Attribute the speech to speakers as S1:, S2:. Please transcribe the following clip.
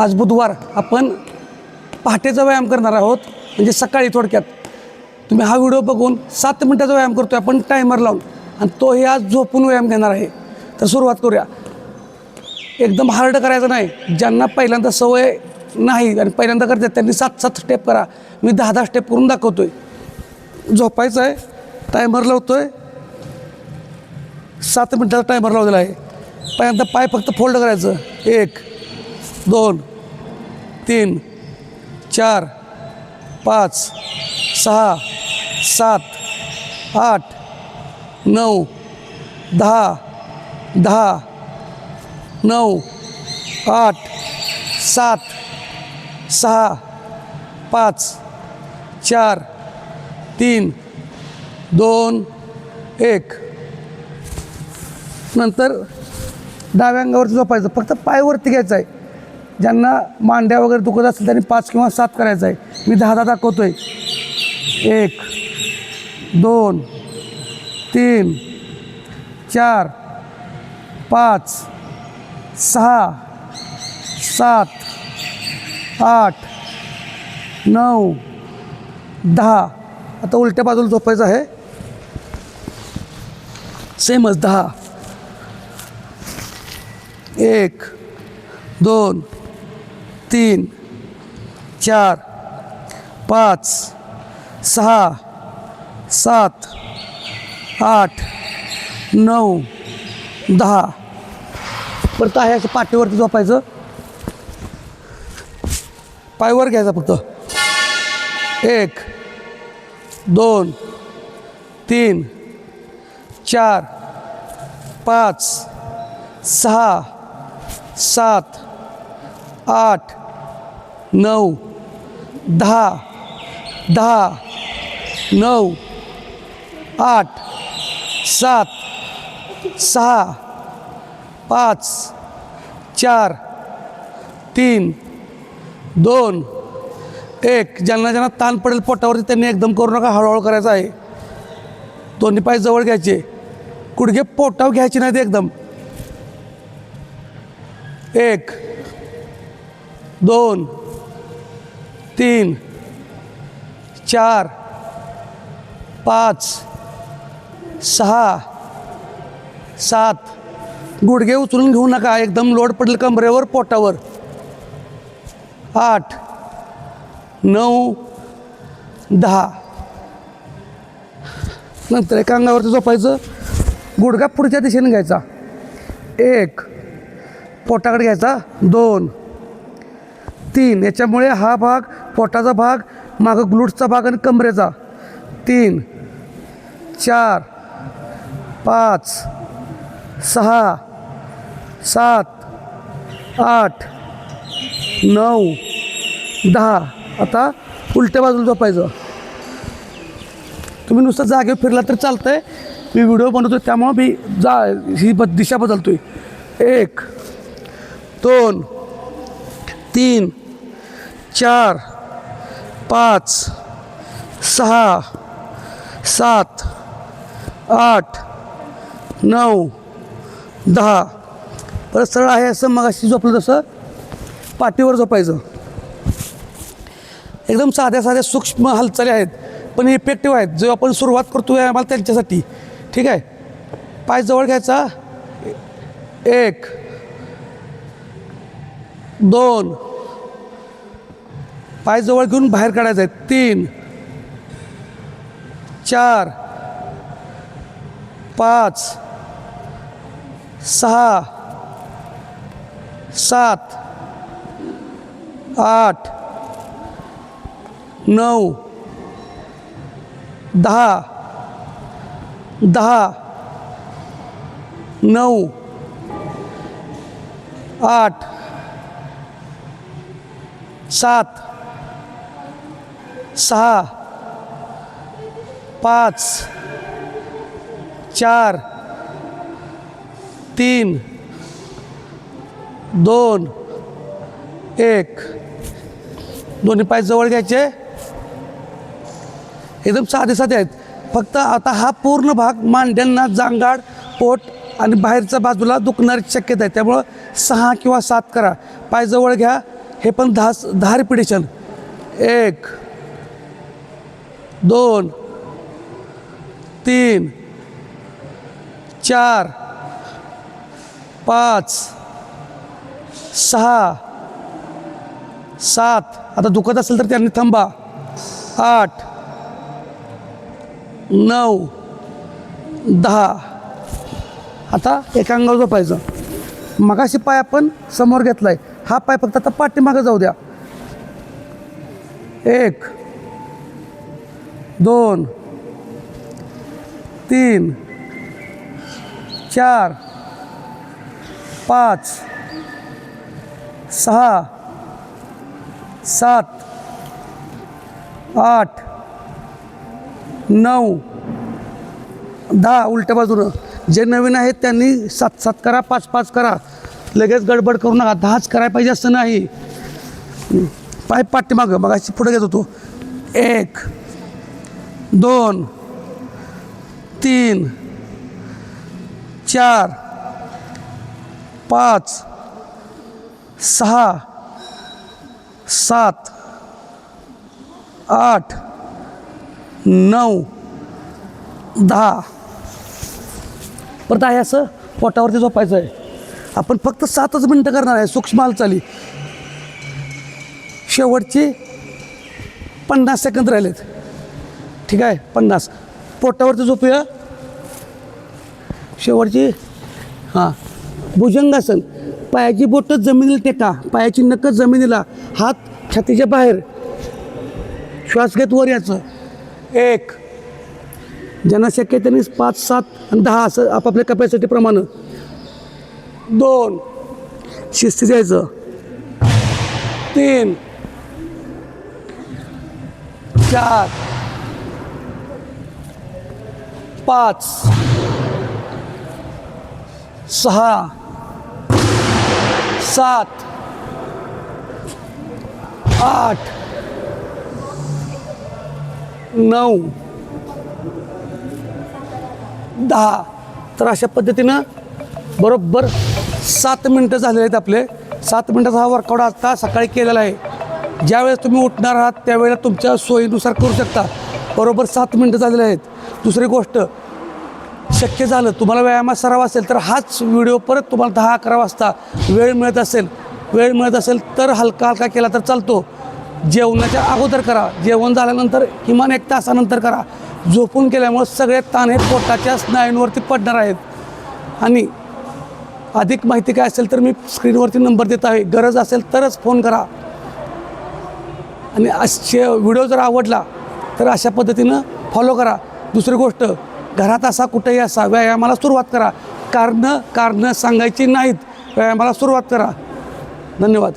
S1: आज बुधवार आपण पहाटेचा व्यायाम करणार आहोत म्हणजे सकाळी थोडक्यात. तुम्ही हा व्हिडिओ बघून सात मिनटाचा व्यायाम करतो आहे आपण टायमर लावून. आणि तोही आज झोपून व्यायाम घेणार आहे. तर सुरुवात करूया. एकदम हार्ड करायचं नाही. ज्यांना पहिल्यांदा सवय नाही आणि पहिल्यांदा करतात त्यांनी सात सात स्टेप करा. मी दहा दहा स्टेप करून दाखवतो आहे झोपायचं आहे. टायमर लावतो आहे सात मिनटाचा टायमर लावलेला आहे. पहिल्यांदा पाय फक्त फोल्ड करायचं. एक दोन तीन चार पाच सहा सात आठ नऊ दहा दहा नऊ आठ सात सहा पाच चार तीन दोन एक. नंतर डाव्या अंगावरती झोपायचं. फक्त पायवरती घ्यायचं आहे. ज्यांना मांड्या वगैरे दुखत असेल त्यांनी पाच किंवा सात करायचं आहे. मी दहा दहा दाखवतो आहे एक दोन तीन चार पाच सहा सात आठ नऊ दहा. आता उलट्या बाजूला झोपायचं आहे. सेमच दहा. एक दोन तीन चार पाच सहा सात आठ नऊ दहा. परत आहे असं पाठीवरती झोपायचं. पायवर घ्यायचा फक्त. एक दोन तीन चार पाच सहा सात आठ नऊ दहा दहा नऊ आठ सात सहा पाच चार तीन दोन एक. ज्यांना ज्यांना ताण पडेल पोटावरती त्यांनी एकदम करू नका हळूहळू करायचं आहे. दोन्ही पाय जवळ घ्यायचे. कुठगे पोटावर घ्यायचे नाहीत एकदम. एक दोन तीन चार पाच सहा सात. गुडघे उचलून घेऊ नका एकदम लोड पडेल कमरेवर पोटावर. आठ नऊ दहा. नंतर एका अंगावरती झोपायचं गुडघा पुढच्या दिशेने घ्यायचा. एक पोटाकडे घ्यायचा दोन. तीन याच्यामुळे हा भाग पोटाचा भाग मागं ग्लूट्सचा भाग आणि कमरेचा. तीन चार पाच सहा सात आठ नऊ दहा. आता उलट्या बाजूला झोपायचं. तुम्ही नुसतं जागेवर फिरला तर चालतं आहे मी व्हिडिओ बनवतो त्यामुळं मी जा ही ब दिशा बदलतो आहे एक दोन तीन चार पाच सहा सात आठ नऊ दहा. परत सरळ आहे असं मग अशी झोपलं तसं पाठीवर झोपायचं. एकदम साध्या साध्या सूक्ष्म हालचाली आहेत पण इफेक्टिव्ह आहेत. जो आपण सुरुवात करतो आहे आम्हाला त्यांच्यासाठी. ठीक आहे? पाय जवळ घ्यायचा. एक दोन पाय जवळ घेऊन बाहेर काढायचं आहे. तीन चार पाच सहा सात आठ नऊ दहा दहा नऊ आठ सात सहा पाच चार तीन दोन एक. दोन्ही पाय जवळ घ्यायचे. एकदम साधे साधे आहेत. फक्त आता हा पूर्ण भाग मांड्यांना जांगाड पोट आणि बाहेरच्या बाजूला दुखणारी शक्यता आहे. त्यामुळं सहा किंवा सात करा. पाय जवळ घ्या. हे पण दहा दहा रिपिटेशन एक दोन तीन चार पाच सहा सात. आता दुखत असेल तर त्यांनी थांबा. आठ नऊ दहा. आता एका अंगावर झोपायचं. मगाशी पाय आपण समोर घेतला आहे हा पाय फक्त आता पाठीमागं जाऊ द्या. एक दोन तीन चार पाच सहा सात आठ नऊ दहा. उलट्या बाजूनं. जे नवीन आहेत त्यांनी सात सात करा पाच पाच करा. लगेच गडबड करू नका. दहाच करायला पाहिजे असं नाही. पाय पाठीमागं. मग अशी पुढे घेत होतो. एक दोन तीन चार पाच सहा सात आठ नऊ दहा. परत आहे असं पोटावरती झोपायचं आहे आपण फक्त सातच मिनटं करणार आहे. सूक्ष्म हालचाली. शेवटची पन्नास सेकंद राहिलेत. ठीक आहे पन्नास. पोटावरती झोपूया? शेवटची? हां. भुजंगासन. पायाची बोटं जमिनीला टेका. पायाची नक जमिनीला. हात छातीच्या बाहेर. श्वास घेत वर याचं. एक. ज्यांना शक्य त्यांनी पाच सात आणि दहा असं आपापल्या कपॅसिटीप्रमाणे दोन. शिस्ती द्यायचं तीन. चार. पाच सहा सात आठ नऊ दहा. तर अशा पद्धतीनं बरोबर सात मिनटं झालेले आहेत आपले. सात मिनटाचा हा वर्कआउट आता सकाळी केलेला आहे. ज्यावेळेस तुम्ही उठणार आहात त्यावेळेला तुमच्या सोयीनुसार करू शकता. बरोबर सात मिनटं झालेले आहेत. दुसरी गोष्ट शक्य झालं तुम्हाला व्यायामात सराव असेल तर हाच व्हिडिओ परत तुम्हाला दहा अकरा वाजता वेळ मिळत असेल. वेळ मिळत असेल तर हलका हलका केला तर चालतो. जेवणाच्या अगोदर करा. जेवण झाल्यानंतर किमान एक तासानंतर करा. झोपून केल्यामुळे सगळे ताण हे पोटाच्या स्नायूंवरती पडणार आहेत. आणि अधिक माहिती काय असेल तर मी स्क्रीनवरती नंबर देत आहे. गरज असेल तरच फोन करा. आणि असे व्हिडिओ जर आवडला तर अशा पद्धतीनं फॉलो करा. दुसरी गोष्ट घरात असा कुठेही असा व्यायामाला सुरुवात करा. कारणं कारणं सांगायची नाहीत. व्यायामाला सुरुवात करा. धन्यवाद.